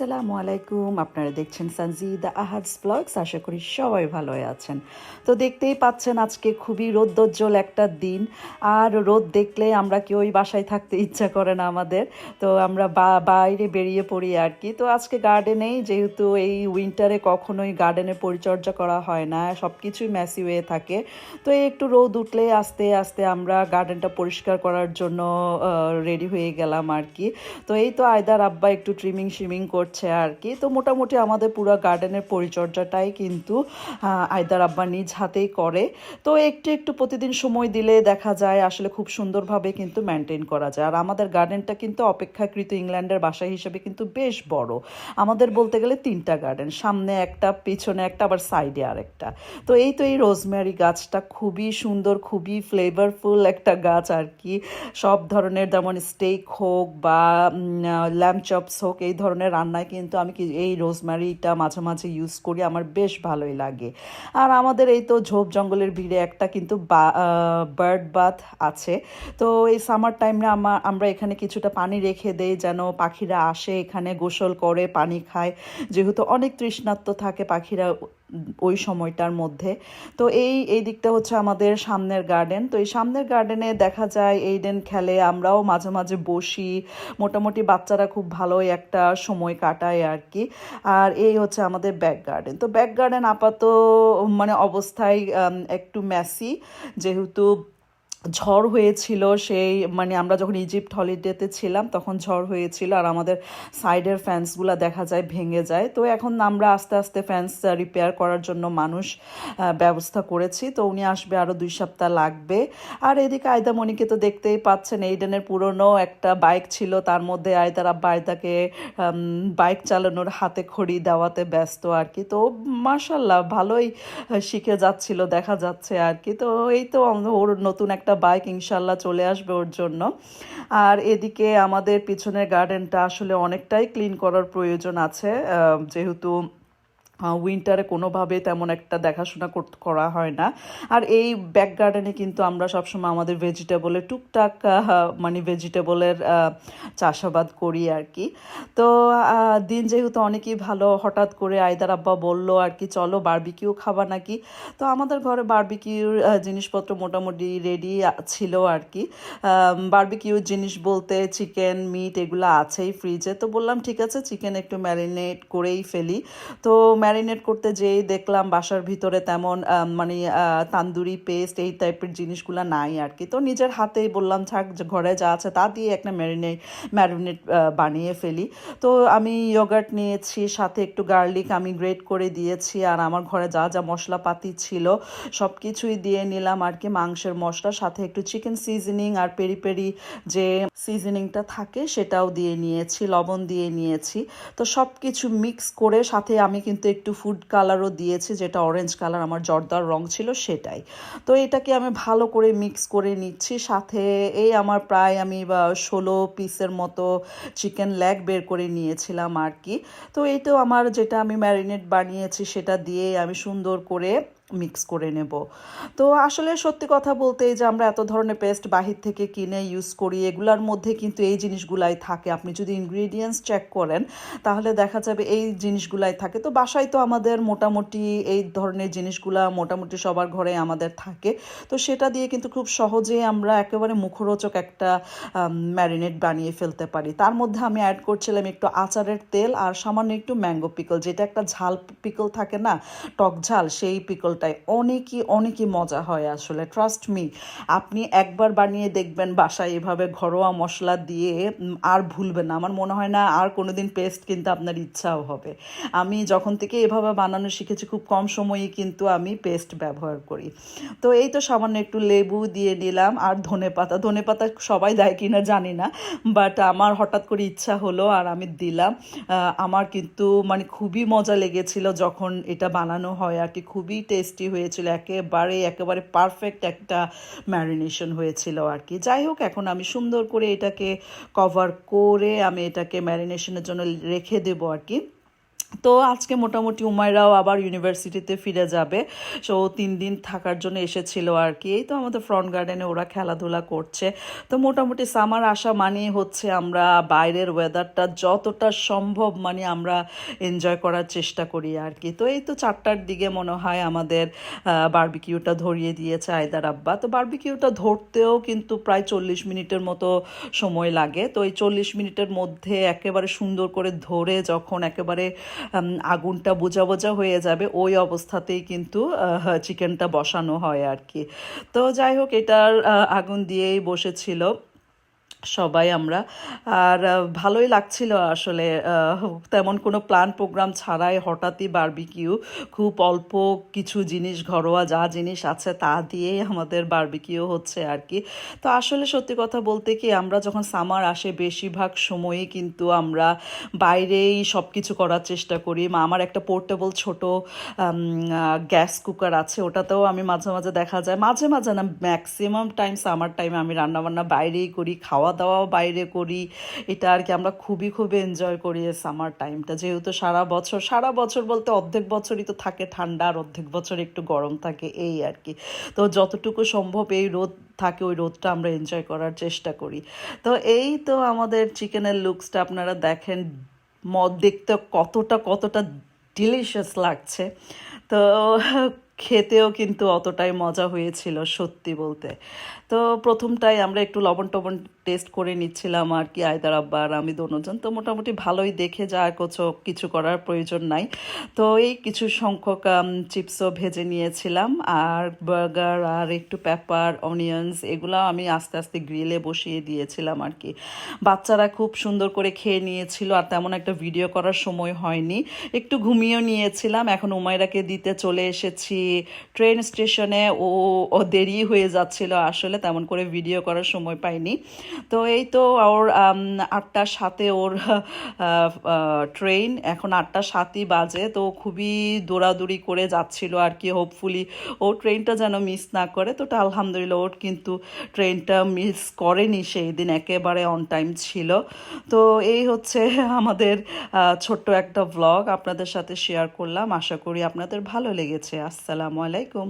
আসসালামু আলাইকুম। আপনারা দেখছেন সানজিদা আহাদস ব্লগস। আশা করি সবাই ভালো আছেন। তো দেখতেই পাচ্ছেন আজকে খুবই রোদ্দোজ্জ্বল একটা দিন। আর রোদ দেখলে আমরা কেউই বাসায় থাকতে ইচ্ছা করে না আমাদের? তো আমরা বা- বাইরে বেরিয়ে পড়ি আর কি। তো আজকে গার্ডেনেই যেহেতু এই উইন্টারে কখনোই গার্ডেনে পরিচর্যা করা হয় না সব কিছুই ম্যাসি হয়ে থাকে। তো এই একটু রোদ উঠলে আস্তে আস্তে আমরা গার্ডেনটা পরিষ্কার করার জন্য রেডি হয়ে গেলাম আর কি। তো এই তো আয়দার আব্বা একটু ট্রিমিং শিমিং করছে। আর কি। তো মোটামুটি আমাদের পুরো গার্ডেনের পরিচর্যাটাই কিন্তু আয়দার আব্বা নিজ হাতেই করে। তো একটু একটু প্রতিদিন সময় দিলে দেখা যায় আসলে খুব সুন্দরভাবে কিন্তু মেনটেন করা যায়। আর আমাদের গার্ডেনটা কিন্তু অপেক্ষাকৃত ইংল্যান্ডের বাসা হিসেবে কিন্তু বেশ বড়। আমাদের বলতে গেলে তিনটা গার্ডেন, সামনে একটা, পিছনে একটা, আবার সাইডে আরেকটা। তো এই তো এই রোজমেরি গাছটা খুবই সুন্দর, খুবই ফ্লেভারফুল একটা গাছ আর কি। সব ধরনের যেমন স্টেক হোক বা ল্যাম্প চপস হোক, এই ধরনের রান্নায় কিন্তু আমি কি এই রোজমারিটা মাঝে মাঝে ইউজ করি, আমার বেশ ভালোই লাগে। আর আমাদের এই তো ঝোপ জঙ্গলের ভিড়ে একটা কিন্তু বার্ড বাথ আছে। তো এই সামার টাইমে আমার আমরা এখানে কিছুটা পানি রেখে দেই যেন পাখিরা আসে, এখানে গোসল করে, পানি খায়। যেহেতু অনেক তৃষ্ণার্ত থাকে পাখিরা ওই সময়টার মধ্যে। তো এই এই দিকটা হচ্ছে আমাদের সামনের গার্ডেন তো এই সামনের গার্ডেনে দেখা যায় এইডেন খেলে আমরাও মাঝে মাঝে বসি। মোটামুটি বাচ্চারা খুব ভালোই একটা সময় কাটায় আর কি। আর এই হচ্ছে আমাদের ব্যাক গার্ডেন তো ব্যাক গার্ডেন আপাত মানে অবস্থায় একটু মেসি যেহেতু ঝড় হয়েছিল, সেই মানে আমরা যখন ইজিপ্ট হলিডেতে ছিলাম, তখন ঝড় হয়েছিল আর আমাদের সাইডের ফ্যান্সগুলো দেখা যায়, ভেঙে যায়। তো এখন আমরা আস্তে আস্তে ফ্যান্স রিপেয়ার করার জন্য মানুষ ব্যবস্থা করেছি। তো উনি আসবে আরও দুই সপ্তাহ লাগবে। আর এদিকে আয়দামণিকে তো দেখতেই পাচ্ছেন এইডেনের পুরনো একটা বাইক ছিল, তার মধ্যে আয়দার আব্বা আয়দাকে বাইক চালানোর হাতে খড়ি দেওয়াতে ব্যস্ত আর কি। তো মার্শাল্লাহ ভালোই শিখে যাচ্ছিল, দেখা যাচ্ছে আর কি। তো এই তো, ওর নতুন একটা বাইক ইনশাল্লাহ চলে আসবে ওর জন্য। আর এদিকে আমাদের পিছনের গার্ডেনটা আসলে অনেকটাই ক্লিন করার প্রয়োজন আছে। যেহেতু উইন্টারে কোনোভাবে তেমন একটা দেখাশোনা করা হয় না। আর এই ব্যাক গার্ডেনে কিন্তু আমরা সবসময় আমাদের ভেজিটেবলের টুকটাক মানে ভেজিটেবলের চাষাবাদ করি আর কি। তো দিন যেহেতু অনেকেই ভালো হঠাৎ করে আয়দার আব্বা বলল আর কি, চলো বারবিকিউ খাবা নাকি? তো আমাদের ঘরে বারবিকিউর জিনিসপত্র মোটামুটি রেডি ছিল আর কি। বারবিকিউ জিনিস বলতে চিকেন মিট এগুলো আছেই ফ্রিজে তো বললাম, ঠিক আছে চিকেন একটু ম্যারিনেট করেই ফেলি। তো ম্যারিনেট করতে যেই দেখলাম বাসার ভিতরে তেমন মানে তান্দুরি পেস্ট এই টাইপের জিনিসগুলো নাই আর কি তো নিজের হাতেই বললাম, থাক ঘরে যা আছে তা দিয়ে একটা ম্যারিনেট ম্যারিনেট বানিয়ে ফেলি। তো আমি ইয়োগার্ট নিয়েছি, সাথে একটু গার্লিক আমি গ্রেট করে দিয়েছি, আর আমার ঘরে যা যা মশলাপাতি ছিল সব কিছুই দিয়ে নিলাম আর কি মাংসের মশলা, সাথে একটু চিকেন সিজনিং আর পেরি পেরি যে সিজনিংটা থাকে সেটাও দিয়ে নিয়েছি, লবণ দিয়ে নিয়েছি। তো সব কিছু মিক্স করে সাথে আমি কিন্তু একটু ফুড কালারও দিয়েছি, যেটা অরেঞ্জ কালার আমার জর্দার রং ছিল সেটাই। তো এটাকে আমি ভালো করে মিক্স করে নিচ্ছি, সাথে এই আমার প্রায় আমি ষোলো পিসের মতো চিকেন ল্যাগ বের করে নিয়েছিলাম আর কি। তো এই তো আমার যেটা আমি ম্যারিনেট বানিয়েছি সেটা দিয়ে আমি সুন্দর করে মিক্স করে নেব। তো আসলে সত্যি কথা বলতে যে আমরা এত ধরনের পেস্ট বাহির থেকে কিনে ইউজ করি, এগুলার মধ্যে কিন্তু এই জিনিসগুলাই থাকে। আপনি যদি ইনগ্রিডিয়েন্টস চেক করেন, তাহলে দেখা যাবে এই জিনিসগুলাই থাকে। তো বাসায় তো আমাদের মোটামুটি এই ধরনের জিনিসগুলা মোটামুটি সবার ঘরে আমাদের থাকে। তো সেটা দিয়ে কিন্তু খুব সহজেই আমরা একেবারে মুখরোচক একটা ম্যারিনেট বানিয়ে ফেলতে পারি। তার মধ্যে আমি অ্যাড করছিলাম একটু আচারের তেল আর সামান্য একটু ম্যাঙ্গো পিকল যেটা একটা ঝাল পিকল থাকে না, টক ঝাল, সেই পিকলটাই অনেকই অনেকই মজা হয় আসলে ট্রাস্ট মি আপনি একবার বানিয়ে দেখবেন বাসায় এভাবে ঘরোয়া মশলা দিয়ে আর ভুলবেন না। আমার মনে হয় না আর কোনোদিন পেস্ট কিন্তু আপনার ইচ্ছাও হবে। আমি যখন থেকে এভাবে বানানো শিখেছি, খুব কম সময়ে কিন্তু আমি পেস্ট ব্যবহার করি। তো এই তো সামান্য একটু লেবু দিয়ে নিলাম আর ধনে পাতা। ধনে পাতা সবাই দেয় কিনা জানি না বাট আমার হঠাৎ করে ইচ্ছা হলো আর আমি দিলাম। আমার কিন্তু মানে খুবই মজা লেগেছিল যখন এটা বানানো হয় আর কি, খুবই টেস্টি হয়েছিল, একেবারে একেবারে পারফেক্ট একটা ম্যারিনেশন হয়েছিল আর কি। যাই হোক, এখন আমি সুন্দর করে এটাকে কভার করে আমি এটাকে ম্যারিনেশনের জন্য রেখে দেবো আর কি। তো আজকে মোটামুটি উমায়রাও আবার ইউনিভার্সিটিতে ফিরে যাবে। সো তিন দিন থাকার জন্য এসেছিল আর কি। এই তো আমাদের ফ্রন্ট গার্ডেনে ওরা খেলাধুলা করছে। তো মোটামুটি সামার আসা মানেই হচ্ছে আমরা বাইরের ওয়েদারটা যতটা সম্ভব মানে আমরা এনজয় করার চেষ্টা করি আর কি। তো এই তো চারটার দিকে মনে হয় আমাদের বার্বিকিউটা ধরিয়ে দিয়েছে আয়দার আব্বা। তো বারবিকিউটা ধরতেও কিন্তু প্রায় চল্লিশ মিনিটের মতো সময় লাগে। তো এই চল্লিশ মিনিটের মধ্যে একেবারে সুন্দর করে ধরে যখন একেবারে আগুনটা বোঝা বোঝা হয়ে যাবে ওই অবস্থাতেই কিন্তু চিকেনটা বসানো হয় আর কি। তো যাই হোক, এটার আগুন দিয়েই বসেছিল। সবাই আমরা। আর ভালোই লাগছিল আসলে তেমন কোনো প্ল্যান প্রোগ্রাম ছাড়াই হঠাৎই বারবিকিউ, খুব অল্প কিছু জিনিস, ঘরোয়া যা জিনিস আছে তা দিয়েই আমাদের বারবিকিউ হচ্ছে আর কি। তো আসলে সত্যি কথা বলতে কি, আমরা যখন সামার আসে, বেশিরভাগ সময়ই কিন্তু আমরা বাইরেই সব কিছু করার চেষ্টা করি। আমার একটা পোর্টেবল ছোট গ্যাস কুকার আছে, ওটাতেও আমি মাঝে মাঝে দেখা যায়। মাঝে মাঝে না ম্যাক্সিমাম টাইম সামার টাইমে আমি রান্নাবান্না বাইরেই করি, খাওয়া দাওয়াও বাইরে করি। এটা আর কি আমরা খুবই খুবই এনজয় করি সামার টাইমটা যেহেতু সারা বছর সারা বছর বলতে অর্ধেক বছরই তো থাকে ঠান্ডা আর অর্ধেক বছর একটু গরম থাকে এই আর কি। তো যতটুকু সম্ভব এই রোদ থাকে ওই রোদটা আমরা এনজয় করার চেষ্টা করি। তো এই তো আমাদের চিকেনের লুকসটা আপনারা দেখেন মদ দেখতে কতটা কতটা ডিলিশিয়াস লাগছে। তো খেতেও কিন্তু অতটাই মজা হয়েছিল, সত্যি বলতে। তো প্রথমটাই আমরা একটু লবণ টবণ টেস্ট করে নিচ্ছিলাম আর কি আয়দার আব্বা আর আমি দোনোজন তো মোটামুটি ভালোই দেখে যা আর কিছু করার প্রয়োজন নাই। তো এই কিছু সংখ্যক চিপসও ভেজে নিয়েছিলাম আর বার্গার আর একটু পেপার অনিয়ন্স এগুলো আমি আস্তে আস্তে গ্রিলে বসিয়ে দিয়েছিলাম আর কি। বাচ্চারা খুব সুন্দর করে খেয়ে নিয়েছিল আর তেমন একটা ভিডিও করার সময় হয়নি। একটু ঘুমিয়েও নিয়েছিলাম, এখন উমাইরাকে দিতে চলে এসেছি। ট্রেন স্টেশনে ও ও দেরি হয়ে যাচ্ছিল। আসলে তেমন করে ভিডিও করার সময় পাইনি। তো এই তো ওর আটটার সাথে ওর ট্রেন এখন আটটা সাতই বাজে। তো খুবই দৌড়াদৌড়ি করে যাচ্ছিল আর কি। হোপফুলি ও ট্রেনটা যেন মিস না করে। তো আলহামদুলিল্লাহ ওর কিন্তু ট্রেনটা মিস করেনি সেই দিন একেবারে অন টাইম ছিল। তো এই হচ্ছে আমাদের ছোট্ট একটা ব্লগ আপনাদের সাথে শেয়ার করলাম। আশা করি আপনাদের ভালো লেগেছে। আসসালামু আলাইকুম।